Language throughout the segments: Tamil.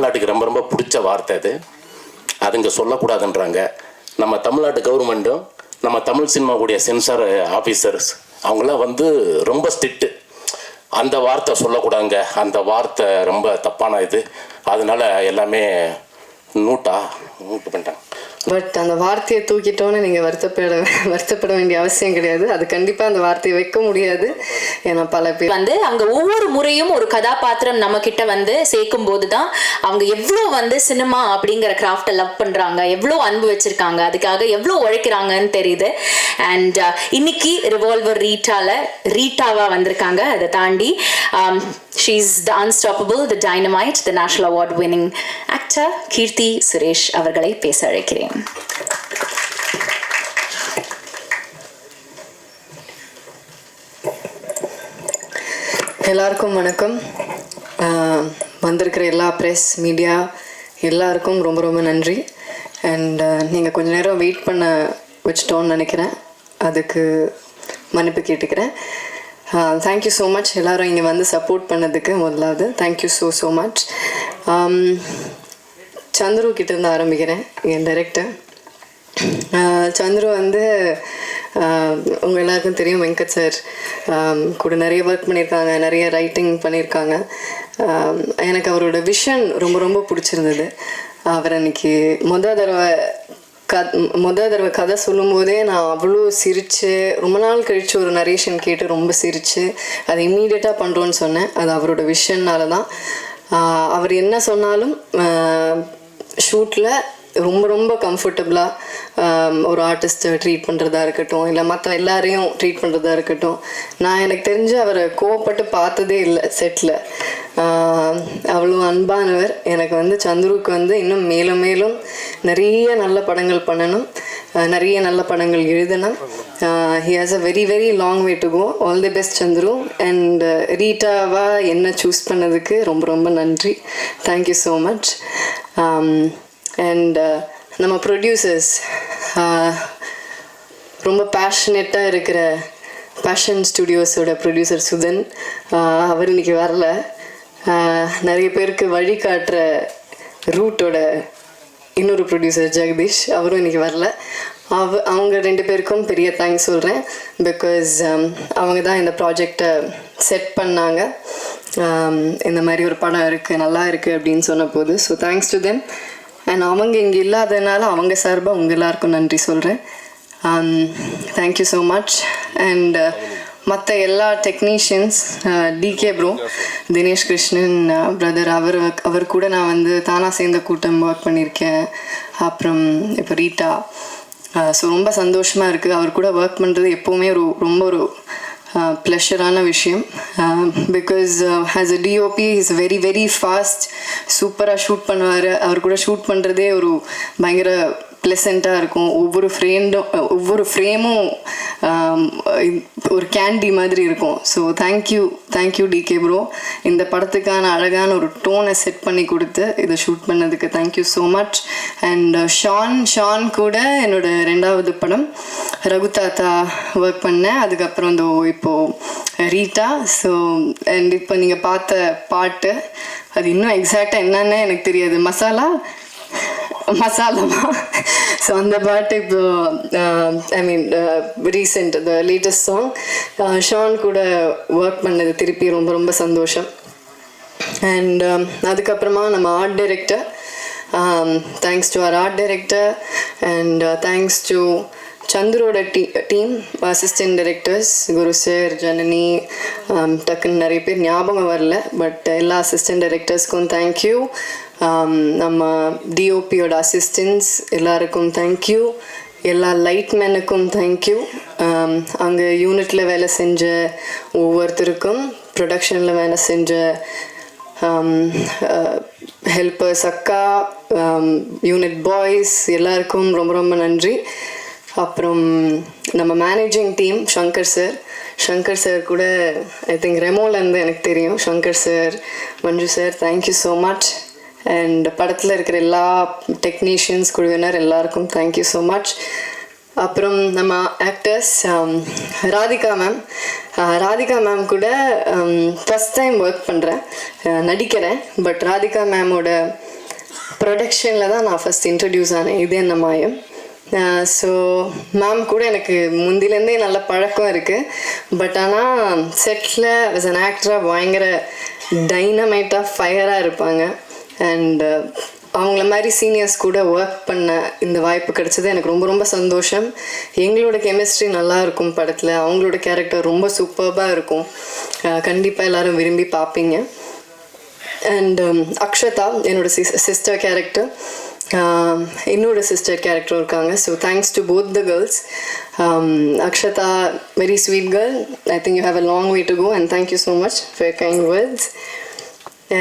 தமிழ்நாட்டுக்கு ரொம்ப ரொம்ப பிடிச்ச வார்த்தை அது. அது இங்கே சொல்லக்கூடாதுன்றாங்க. நம்ம தமிழ்நாட்டு கவர்மெண்ட்டும் நம்ம தமிழ் சினிமாவுடைய சென்சார் ஆஃபீஸர்ஸ் அவங்களாம் வந்து ரொம்ப ஸ்ட்ரிக்ட்டு. அந்த வார்த்தை சொல்லக்கூடாதுங்க. அந்த வார்த்தை ரொம்ப தப்பான இது. அதனால எல்லாமே நூட்டா நூட்டு பண்ணிட்டாங்க. பட் அந்த வார்த்தையை தூக்கிட்டோன்னு நீங்கள் வருத்தப்பட வருத்தப்பட வேண்டிய அவசியம் கிடையாது. அது கண்டிப்பாக அந்த வார்த்தையை வைக்க முடியாது. ஏன்னா பல பேர் வந்து அங்கே ஒவ்வொரு முறையும் ஒரு கதாபாத்திரம் நம்ம கிட்ட வந்து சேர்க்கும் போதுதான் அவங்க எவ்வளோ வந்து சினிமா அப்படிங்கிற கிராஃப்டை லவ் பண்ணுறாங்க எவ்வளோ அன்பு வச்சுருக்காங்க அதுக்காக எவ்வளோ உழைக்கிறாங்கன்னு தெரியுது. அண்ட் uh, இன்னைக்கு ரிவால்வர் ரீட்டாவில் ரீட்டாவாக வந்திருக்காங்க. அதை தாண்டி um, she's the unstoppable the dynamite the national award winning actor Keerthy Suresh அவர்களை பேச அழைக்கிறேன். எல்லாருக்கும் வணக்கம். ஆஹ் வந்திருக்கிற எல்லா ப்ரெஸ் மீடியா எல்லாருக்கும் ரொம்ப ரொம்ப நன்றி. அண்ட் நீங்கள் கொஞ்ச நேரம் வெயிட் பண்ண வச்சிட்டோன்னு நினைக்கிறேன். அதுக்கு மன்னிப்பு கேட்டுக்கிறேன். தேங்க்யூ ஸோ மச் எல்லாரும் இங்கே வந்து சப்போர்ட் பண்ணதுக்கு முதலாவது. Thank you so so much Chandru கிட்டேருந்து ஆரம்பிக்கிறேன் என் டைரக்டர் சந்துரு வந்து உங்கள் உங்க எல்லாருக்கும் தெரியும் வெங்கட் சார் கூட நிறைய ஒர்க் பண்ணியிருக்காங்க நிறைய ரைட்டிங் பண்ணியிருக்காங்க. எனக்கு அவரோட விஷன் ரொம்ப ரொம்ப பிடிச்சிருந்தது. அவர் அன்னைக்கு முதல் தடவை க முத தடவை கதை சொல்லும்போதே நான் அவ்வளோ சிரித்து ரொம்ப நாள் கழித்து ஒரு நரேஷன் கேட்டு ரொம்ப சிரித்து அதை இம்மீடியட்டாக பண்ணுறோன்னு சொன்னேன். அது அவரோட விஷன்னால தான் அவர் என்ன சொன்னாலும் ஷூட்டில் ரொம்ப ரொம்ப கம்ஃபர்டபுளாக ஒரு ஆர்டிஸ்ட்டை ட்ரீட் பண்ணுறதா இருக்கட்டும் இல்லை மற்ற எல்லாரையும் ட்ரீட் பண்ணுறதா இருக்கட்டும். நான் எனக்கு தெரிஞ்சு அவரை கோவப்பட்டு பார்த்ததே இல்லை செட்டில் அவ்வளோ அன்பானவர். எனக்கு வந்து சந்துருக்கு வந்து இன்னும் மேலும் மேலும் நிறைய நல்ல படங்கள் பண்ணணும். நிறைய நல்ல படங்கள் எழுதணும். He has a very very long way to go all the best Chandru. And ரீட்டாவாக என்ன சூஸ் பண்ணதுக்கு ரொம்ப ரொம்ப நன்றி. Thank you so much and uh, நம்ம ப்ரொடியூசர்ஸ் uh, ரொம்ப பேஷனேட்டாக இருக்கிற பேஷன் ஸ்டுடியோஸோட ப்ரொடியூசர் சுதன் uh, அவர் இன்னைக்கு வரல. நிறைய பேருக்கு வழி காட்டுற ரூட்டோட இன்னொரு ப்ரொடியூசர் ஜெகதீஷ் அவரும் இன்னைக்கு வரல. அவ அவங்க ரெண்டு பேருக்கும் பெரிய தேங்க்ஸ் சொல்கிறேன் பிகாஸ் அவங்க தான் இந்த ப்ராஜெக்டை செட் பண்ணாங்க. Um, இந்த மாதிரி ஒரு படம் இருக்குது நல்லா இருக்குது அப்படின்னு சொன்ன போது so thanks to them and அவங்க இங்கே இல்லாதனால அவங்க சார்பாக உங்கள் எல்லாருக்கும் நன்றி சொல்கிறேன் தேங்க்யூ ஸோ மச் அண்ட் மற்ற எல்லா technicians DK bro Dinesh Krishnan brother அவர் அவர் கூட நான் வந்து தானா சேர்ந்த கூட்டம் ஒர்க் பண்ணியிருக்கேன். அப்புறம் இப்போ ரீட்டா. ஸோ ரொம்ப சந்தோஷமாக இருக்குது அவர் கூட ஒர்க் பண்ணுறது எப்போவுமே ஒரு ரொம்ப ஒரு ப்ளஷரான விஷயம் because as a DOP is very very fast சூப்பராக ஷூட் பண்ணுவார். அவர் கூட ஷூட் பண்ணுறதே ஒரு பயங்கர ப்ளசண்ட்டாக இருக்கும். ஒவ்வொரு ஃப்ரேண்டும் ஒவ்வொரு ஃப்ரேமும் ஒரு கேண்டி மாதிரி இருக்கும். So thank you thank you DK bro இந்த படத்துக்கான அழகான ஒரு டோனை செட் பண்ணி கொடுத்து இதை ஷூட் பண்ணதுக்கு thank you so much and Shaan Shaan கூட என்னோட ரெண்டாவது படம் ரகு தாத்தா ஒர்க் பண்ணேன். அதுக்கப்புறம் இந்த இப்போது ரீட்டா. ஸோ அண்ட் இப்போ நீங்கள் பார்த்த பாட்டு அது இன்னும் எக்ஸாக்டாக என்னன்னு எனக்கு தெரியாது. மசாலா மசாலாமா ஸோ அந்த பாட்டு இப்போ I mean recent the latest song Shaan கூட ஒர்க் பண்ணது திருப்பி ரொம்ப ரொம்ப சந்தோஷம். அண்ட் um, அதுக்கப்புறமா நம்ம art director thanks to our art director and thanks to சந்துரோட tea team assistant directors Guru sir Janani டக்குன்னு நிறைய பேர் ஞாபகம் வரல பட் எல்லா அசிஸ்டன்ட் டைரக்டர்ஸ்க்கும் தேங்க்யூ Um, நம்ம டிஓபியோட அசிஸ்டன்ஸ் எல்லாருக்கும் தேங்க்யூ எல்லா லைட்மேனுக்கும் தேங்க்யூ அங்கே யூனிட்டில் வேலை செஞ்ச ஒவ்வொருத்தருக்கும் ப்ரொடக்ஷனில் வேலை செஞ்ச um, uh, ஹெல்பர்ஸ் அக்கா um, யூனிட் பாய்ஸ் எல்லாருக்கும் ரொம்ப ரொம்ப நன்றி. அப்புறம் நம்ம managing team Shankar sir Shankar sir கூட ஐ திங்க் ரெமோலேருந்து எனக்கு தெரியும். Sankar sir Manju sir thank you so much and படத்தில் இருக்கிற எல்லா டெக்னீஷியன்ஸ் குழுவினர் எல்லாருக்கும் தேங்க்யூ ஸோ மச் அப்புறம் நம்ம actors um, Radhika ma'am Radhika ma'am கூட ஃபஸ்ட் டைம் ஒர்க் பண்ணுறேன் நடிக்கிறேன். பட் ராதிகா மேமோட ப்ரொடக்ஷனில் தான் நான் ஃபஸ்ட் இன்ட்ரடியூஸ் ஆனேன். இது என்ன மாயம்? ஸோ மேம் கூட எனக்கு முந்திலேருந்தே நல்ல பழக்கம் இருக்குது பட் ஆனால் செட்டில் ஆஸ் அன் ஆக்டராக பயங்கர டைனமைட்டாக ஃபயராக இருப்பாங்க. அண்ட் uh, அவங்கள மாதிரி சீனியர்ஸ் கூட ஒர்க் பண்ண இந்த வாய்ப்பு கிடைச்சது எனக்கு ரொம்ப ரொம்ப சந்தோஷம். எங்களோட கெமிஸ்ட்ரி நல்லா இருக்கும் படத்தில். அவங்களோட கேரக்டர் ரொம்ப சூப்பர்பாக இருக்கும். கண்டிப்பாக எல்லாரும் விரும்பி பார்ப்பீங்க அண்ட் um, அக்ஷதா என்னோட சிஸ்டர் கேரக்டர் என்னோட சிஸ்டர் கேரக்டர் இருக்காங்க. So thanks to both the girls Akshatha very sweet girl I think you have a long way to go and thank you so much for kind words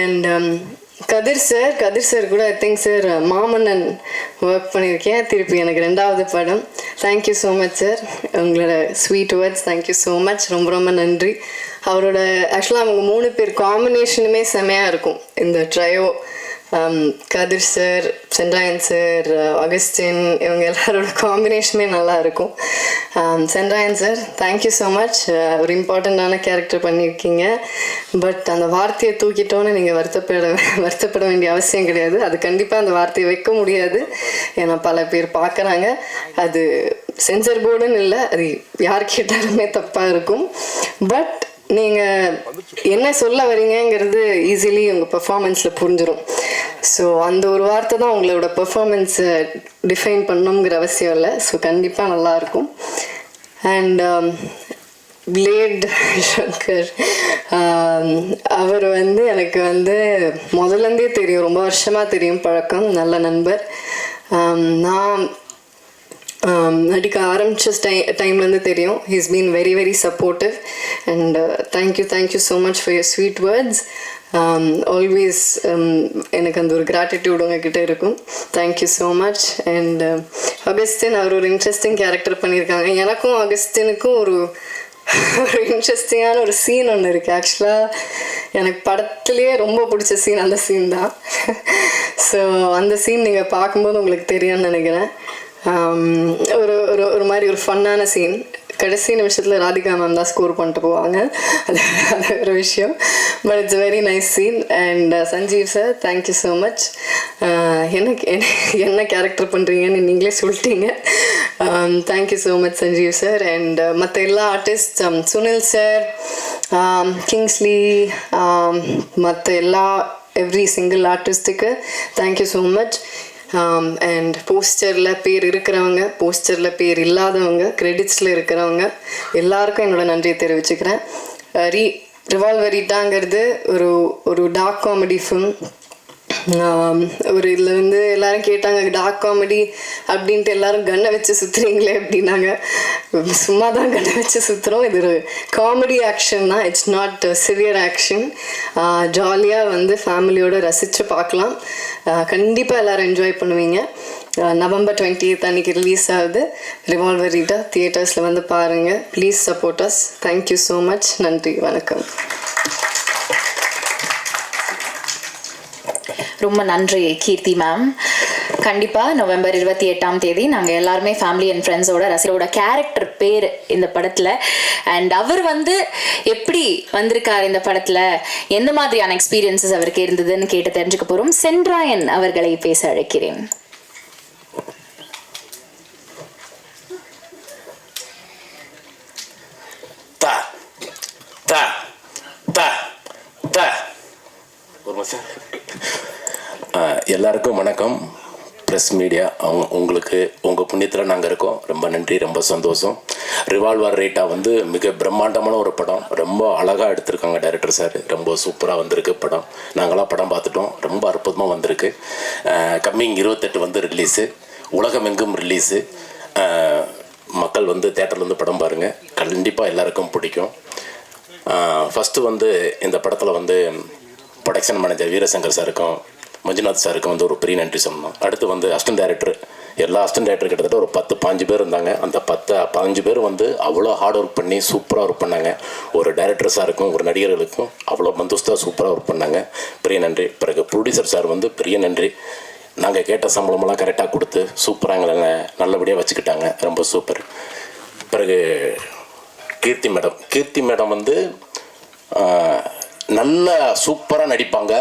and Kathir sir Kathir sir கூட I think sir Maamannan work பண்ணியிருக்கேன். திருப்பி எனக்கு ரெண்டாவது படம். Thank you so much sir உங்களோட sweet words thank you so much ரொம்ப ரொம்ப நன்றி. அவரோட ஆக்சுவலாக அவங்க மூணு பேர் காம்பினேஷனுமே செமையாக இருக்கும். இந்த trio um, Kathir sir Sendrayan sir Augustine இவங்க எல்லாரோட காம்பினேஷனுமே நல்லா இருக்கும். Sendrayan sir thank you so much ஒரு இம்பார்ட்டண்ட்டான கேரக்டர் பண்ணியிருக்கீங்க. பட் அந்த வார்த்தையை தூக்கிட்டோன்னு நீங்கள் வருத்தப்பட வருத்தப்பட வேண்டிய அவசியம் கிடையாது. அது கண்டிப்பாக அந்த வார்த்தையை வைக்க முடியாது. ஏன்னா பல பேர் பார்க்குறாங்க. அது சென்சர் போர்டுன்னு இல்லை அது யார் கேட்டாலுமே தப்பாக இருக்கும். பட் நீங்கள் என்ன சொல்ல வரீங்கங்கிறது ஈஸிலி உங்கள் பெர்ஃபார்மன்ஸில் புரிஞ்சிடும் ஸோ அந்த ஒரு வார்த்தை தான் உங்களோட பெர்ஃபார்மன்ஸை டிஃபைன் பண்ணணுங்கிற அவசியம் இல்லை. ஸோ கண்டிப்பாக நல்லாயிருக்கும் and plate um, Shankar um, அவர் வந்து எனக்கு வந்து முதல்லேருந்தே தெரியும். ரொம்ப வருஷமாக தெரியும் பழக்கம். நல்ல நண்பர். Um, நான் Um, நடிக்க ஆரம்பித்த டை டைம்லேருந்து தெரியும். He's been very very supportive and thank you thank you so much for your sweet words always எனக்கு அந்த ஒரு கிராட்டிடியூட் உங்ககிட்ட இருக்கும். Thank you so much and Augustine அவர் ஒரு இன்ட்ரெஸ்டிங் கேரக்டர் பண்ணியிருக்காங்க. எனக்கும் அகஸ்தினுக்கும் ஒரு ஒரு இன்ட்ரெஸ்டிங்கான ஒரு சீன் ஒன்று இருக்குது ஆக்சுவலாக எனக்கு படத்துலேயே ரொம்ப பிடிச்ச சீன் அந்த சீன் தான். ஸோ அந்த சீன் நீங்கள் பார்க்கும்போது உங்களுக்கு தெரியும்னு நினைக்கிறேன். ஒரு ஒரு ஒரு மாதிரி ஒரு ஃபன்னான சீன் கடைசி நிமிஷத்தில் ராதிகா மேம் தான் ஸ்கோர் பண்ணிட்டு போவாங்க. அது அது ஒரு விஷயம். But it's very nice scene and Sanjeev sir thank you so much எனக்கு என்ன- என்ன கேரக்டர் பண்ணுறீங்கன்னு நீங்களே சொல்லிட்டீங்க. Thank you so much Sanjeev sir and மற்ற எல்லா ஆர்டிஸ்ட் சுனில் சார் கிங்ஸ்லி மற்ற எல்லா every single ஆர்டிஸ்ட்டுக்கு thank you so much and போஸ்டரில் பேர் இருக்கிறவங்க போஸ்டரில் பேர் இல்லாதவங்க கிரெடிட்ஸில் இருக்கிறவங்க எல்லாருக்கும் என்னோட நன்றியை தெரிவிச்சுக்கிறேன். ரீ ரிவால்வரிட்டாங்கிறது ஒரு ஒரு டார்க் காமெடி ஃபிலிம் ஒரு இதில் வந்து எல்லாரும் கேட்டாங்க டார்க் காமெடி அப்படின்ட்டு எல்லாரும் கண்ணை வச்சு சுற்றுறீங்களே அப்படின்னாங்க. சும்மா தான் கண்ணை வச்சு சுற்றுறோம் இது ஒரு காமெடி ஆக்ஷன் தான். இட்ஸ் நாட் சிவியர் ஆக்ஷன் ஜாலியாக வந்து ஃபேமிலியோட ரசித்து பார்க்கலாம். கண்டிப்பாக எல்லோரும் என்ஜாய் பண்ணுவீங்க. நவம்பர் டுவெண்ட்டி அன்னைக்கு ரிலீஸ் ஆகுது. ரிவால்வர் ரீட்டா தியேட்டர்ஸில் வந்து பாருங்கள் please support us thank you so much நன்றி. வணக்கம். ரொம்ப நன்றி கீர்த்தி மேம் கண்டிப்பாக நவம்பர் இருபத்தி எட்டாம் தேதி நாங்கள் எல்லாருமே ஃபேமிலி அண்ட் ஃப்ரெண்ட்ஸோட ரசிகரோட கேரக்டர் பேர் இந்த படத்தில். அண்ட் அவர் வந்து எப்படி வந்திருக்கார் இந்த படத்தில்? எந்த மாதிரியான எக்ஸ்பீரியன்சஸ் அவருக்கு இருந்ததுன்னு கேட்டு தெரிஞ்சுக்க போகிறோம் சென்ட்ராயன் அவர்களை பேச அழைக்கிறேன். ஒரு நிமிஷம். எல்லாருக்கும் வணக்கம். ப்ரெஸ் மீடியா அவங்க உங்களுக்கு உங்கள் புண்ணியத்தில் நாங்கள் இருக்கோம். ரொம்ப நன்றி ரொம்ப சந்தோஷம். ரிவால்வர் ரேட்டா வந்து மிக பிரம்மாண்டமான ஒரு படம். ரொம்ப அழகாக எடுத்திருக்காங்க டைரக்டர் சார் ரொம்ப சூப்பராக வந்திருக்கு படம். நாங்களாம் படம் பார்த்துட்டோம். ரொம்ப அற்புதமாக வந்திருக்கு. கம்மிங் இருபத்தெட்டு வந்து ரிலீஸு உலகமெங்கும் ரிலீஸு மக்கள் வந்து தேட்டர்லேருந்து படம் பாருங்கள் கண்டிப்பாக எல்லாருக்கும் பிடிக்கும். ஃபஸ்ட்டு வந்து இந்த படத்தில் வந்து ப்ரொடக்ஷன் மேனேஜர் வீரசங்கர் சாருக்கும் மஞ்சுநாத் சாருக்கும் வந்து ஒரு பெரிய நன்றி சொல்லணும். அடுத்து வந்து அஸ்டன் டைரக்டர் எல்லா அஸ்டன் டைரக்டர் கிட்டத்தட்ட ஒரு பத்து பாஞ்சு பேர் இருந்தாங்க. அந்த பத்து பதினஞ்சு பேர் வந்து அவ்வளோ ஹார்ட் ஒர்க் பண்ணி சூப்பராக ஒர்க் பண்ணாங்க. ஒரு டைரக்டர் சாருக்கும் ஒரு நடிகர்களுக்கும் அவ்வளோ பந்தோஸ்தாக சூப்பராக ஒர்க் பண்ணாங்க. பெரிய நன்றி. பிறகு ப்ரொடியூசர் சார் வந்து பெரிய நன்றி. நாங்கள் கேட்ட சம்பளமெல்லாம் கரெக்டாக கொடுத்து சூப்பராக எங்களை நல்லபடியாக வச்சுக்கிட்டாங்க. ரொம்ப சூப்பர் பிறகு கீர்த்தி மேடம். கீர்த்தி மேடம் வந்து நல்ல சூப்பராக நடிப்பாங்க.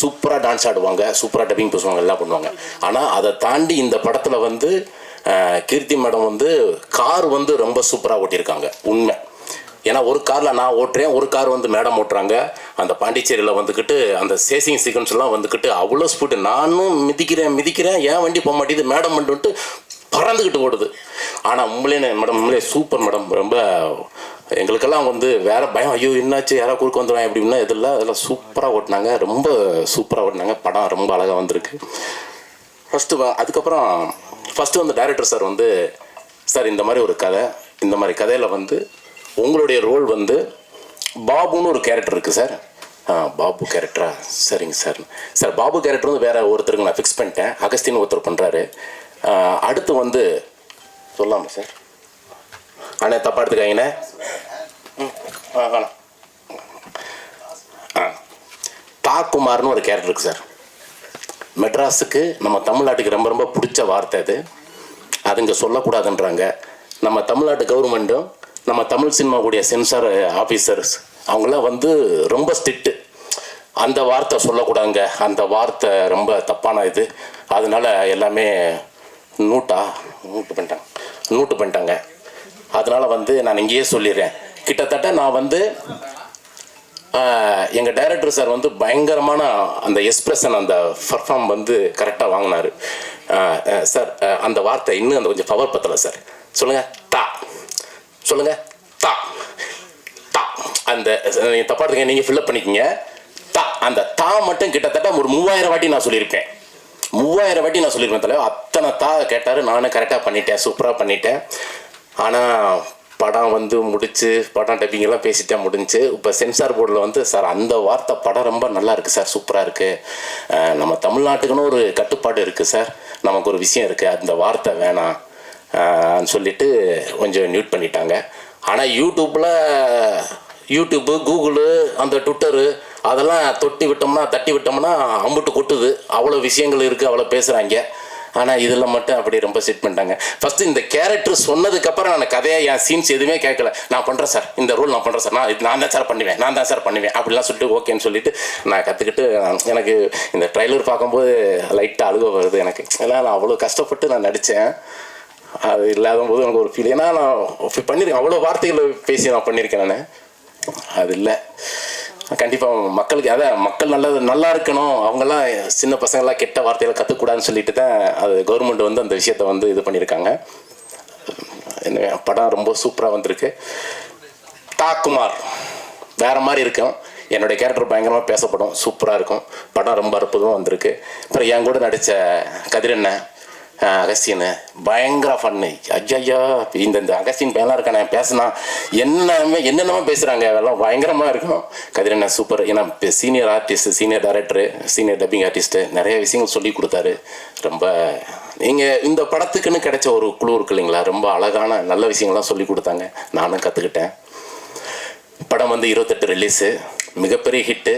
சூப்பராக டான்ஸ் ஆடுவாங்க சூப்பராக டப்பிங் பேசுவாங்க எல்லாம் பண்ணுவாங்க. ஆனால் அதை தாண்டி இந்த படத்தில் வந்து கீர்த்தி மேடம் வந்து கார் வந்து ரொம்ப சூப்பராக ஓட்டியிருக்காங்க உண்மை. ஏன்னா ஒரு காரில் நான் ஓட்டுறேன் ஒரு கார் வந்து மேடம் ஓட்டுறாங்க. அந்த பாண்டிச்சேரியில் வந்துக்கிட்டு அந்த சேசிங் சீக்வன்ஸ்லாம் வந்துக்கிட்டு அவ்வளோ ஸ்பீடு நானும் மிதிக்கிறேன் மிதிக்கிறேன் ஏன் வண்டி போக மாட்டேங்குது மேடம் வந்துட்டு பறந்துக்கிட்டு ஓடுது. ஆனால் உண்மையிலே மேடம் உண்மையிலே சூப்பர் மேடம் ரொம்ப எங்களுக்கெல்லாம் வந்து வேற பயம் ஐயோ என்னாச்சு? யாராவது குறுக்க வந்துடுவாங்க எப்படின்னா இதெல்லாம் அதெல்லாம் சூப்பராக ஓட்டினாங்க. ரொம்ப சூப்பராக ஓட்டினாங்க. படம் ரொம்ப அழகாக வந்திருக்கு. ஃபஸ்ட்டு அதுக்கப்புறம் ஃபஸ்ட்டு வந்து டைரக்டர் சார் வந்து சார் இந்த மாதிரி ஒரு கதை இந்த மாதிரி கதையில் வந்து உங்களுடைய ரோல் வந்து பாபுன்னு ஒரு கேரக்டர் இருக்குது சார் பாபு கேரக்டரா சரிங்க சார் சார் பாபு கேரக்டர் வந்து வேற ஒருத்தருக்கு நான் ஃபிக்ஸ் பண்ணிட்டேன். அகஸ்தின் ஒருத்தர் பண்ணுறாரு அடுத்து வந்து சொல்லாமா சார் அண்ணே தப்பா எடுத்துக்காங்கண்ணே வேணாம் ஆ. தாக்குமார்னு ஒரு கேரக்டர் இருக்குது சார் மெட்ராஸுக்கு நம்ம தமிழ்நாட்டுக்கு ரொம்ப ரொம்ப பிடிச்ச வார்த்தை அது. அது இங்கே சொல்லக்கூடாதுன்றாங்க. நம்ம தமிழ்நாட்டு கவர்மெண்ட்டும் நம்ம தமிழ் சினிமாவுடைய சென்சார் ஆஃபீஸர்ஸ் அவங்களாம் வந்து ரொம்ப ஸ்ட்ரிக்ட்டு அந்த வார்த்தை சொல்லக்கூடாதுங்க. அந்த வார்த்தை ரொம்ப தப்பான இது. அதனால எல்லாமே நூட்டா நூட்டு பண்ணிட்டாங்க. நூட்டு பண்ணிட்டாங்க. அதனால வந்து நான் இங்கேயே சொல்லிடுறேன். கிட்டத்தட்ட நான் வந்து எங்கள் டைரக்டர் சார் வந்து பயங்கரமான அந்த எக்ஸ்பிரஷன் அந்த பர்ஃபார்ம் வந்து கரெக்டாக வாங்கினார். சார் அந்த வார்த்தை இன்னும் அந்த கொஞ்சம் பவர் பத்தலை சார் சொல்லுங்கள் தா. சொல்லுங்கள் தா. தா. அந்த நீங்கள் தப்பா நீங்கள் ஃபில்அப் பண்ணிக்கிங்க. தா. அந்த தா மட்டும் கிட்டத்தட்ட ஒரு மூவாயிரம் வாட்டி நான் சொல்லியிருப்பேன். மூவாயிரம் வாட்டி நான் சொல்லியிருப்பேன் தலைவர் அத்தனை தா கேட்டார். நானும் கரெக்டாக பண்ணிட்டேன் சூப்பராக பண்ணிட்டேன். ஆனால் படம் வந்து முடிச்சு படம் டப்பிங்கெல்லாம் பேசிட்டே முடிஞ்சு இப்போ சென்சார் போர்டில் வந்து சார் அந்த வார்த்தை படம் ரொம்ப நல்லா இருக்குது சார் சூப்பராக இருக்குது நம்ம தமிழ்நாட்டுக்குன்னு ஒரு கட்டுப்பாடு இருக்குது சார் நமக்கு ஒரு விஷயம் இருக்குது அந்த வார்த்தை வேணாம் சொல்லிட்டு கொஞ்சம் மியூட் பண்ணிட்டாங்க. ஆனால் யூடியூப்பில் யூடியூப்பு கூகுளு அந்த ட்விட்டரு அதெல்லாம் தொட்டி விட்டோம்னா தட்டி விட்டோம்னா அம்புட்டு கொட்டுது. அவ்வளோ விஷயங்கள் இருக்குது அவ்வளோ பேசுகிறாங்க ஆனால் இதில் மட்டும் அப்படி ரொம்ப செட் பண்ணிட்டாங்க. ஃபஸ்ட்டு இந்த கேரக்டர் சொன்னதுக்கப்புறம் நான் கதையை என் சீன்ஸ் எதுவுமே கேட்கல நான் பண்ணுறேன் சார் இந்த ரோல் நான் பண்ணுறேன் சார் நான் இது நான் தான் சார் பண்ணுவேன். நான் தான் சார் பண்ணுவேன். அப்படிலாம் சொல்லிட்டு ஓகேன்னு சொல்லிட்டு நான் கற்றுக்கிட்டு எனக்கு இந்த ட்ரைலர் பார்க்கும்போது லைட்டாக அழுக வருது எனக்கு. ஏன்னா நான் அவ்வளோ கஷ்டப்பட்டு நான் நடித்தேன் அது இல்லாத போது எனக்கு ஒரு ஃபீல் ஏன்னா நான் பண்ணியிருக்கேன் அவ்வளோ வார்த்தைகளை பேசி நான் பண்ணியிருக்கேன் நான். அது இல்லை. கண்டிப்பாக மக்களுக்கு அதான் மக்கள் நல்லது நல்லா இருக்கணும். அவங்கெல்லாம் சின்ன பசங்களாம் கெட்ட வார்த்தையில் கற்றுக்கூடாதுன்னு சொல்லிட்டு தான் அது கவர்மெண்ட் வந்து அந்த விஷயத்த வந்து இது பண்ணியிருக்காங்க. என்ன படம் ரொம்ப சூப்பராக வந்திருக்கு. தாக்குமார் வேறு மாதிரி இருக்கும். என்னுடைய கேரக்டர் பயங்கரமாக பேசப்படும். சூப்பராக இருக்கும். படம் ரொம்ப அற்புதமாக வந்திருக்கு. அப்புறம் என் கூட நடித்த கதிரண்ணன் அகஸ்டின் பயங்கர ஃபன்னு ஐயா இந்த இந்த அகஸ்டின் பையனாக இருக்கானே பேசினா என்னமே என்னென்னமோ பேசுகிறாங்க அதெல்லாம் பயங்கரமாக இருக்கும். கதிரண்ணா சூப்பர் ஏன்னா senior artist senior director senior dubbing artist நிறைய விஷயங்கள் சொல்லி கொடுத்தாரு. ரொம்ப நீங்கள் இந்த படத்துக்குன்னு கிடைச்ச ஒரு குழு இருக்கு இல்லைங்களா? ரொம்ப அழகான நல்ல விஷயங்கள்லாம் சொல்லி கொடுத்தாங்க. நானும் கற்றுக்கிட்டேன் படம் வந்து இருபத்தெட்டு ரிலீஸு மிகப்பெரிய ஹிட்டு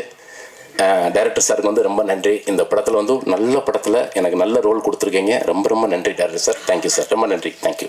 டைரக்டர் சாருக்கு வந்து ரொம்ப நன்றி. இந்த படத்தில் வந்து நல்ல படத்தில் எனக்கு நல்ல ரோல் கொடுத்துருக்கீங்க. ரொம்ப ரொம்ப நன்றி டேரக்டர் சார் தேங்க்யூ சார் ரொம்ப நன்றி. தேங்க்யூ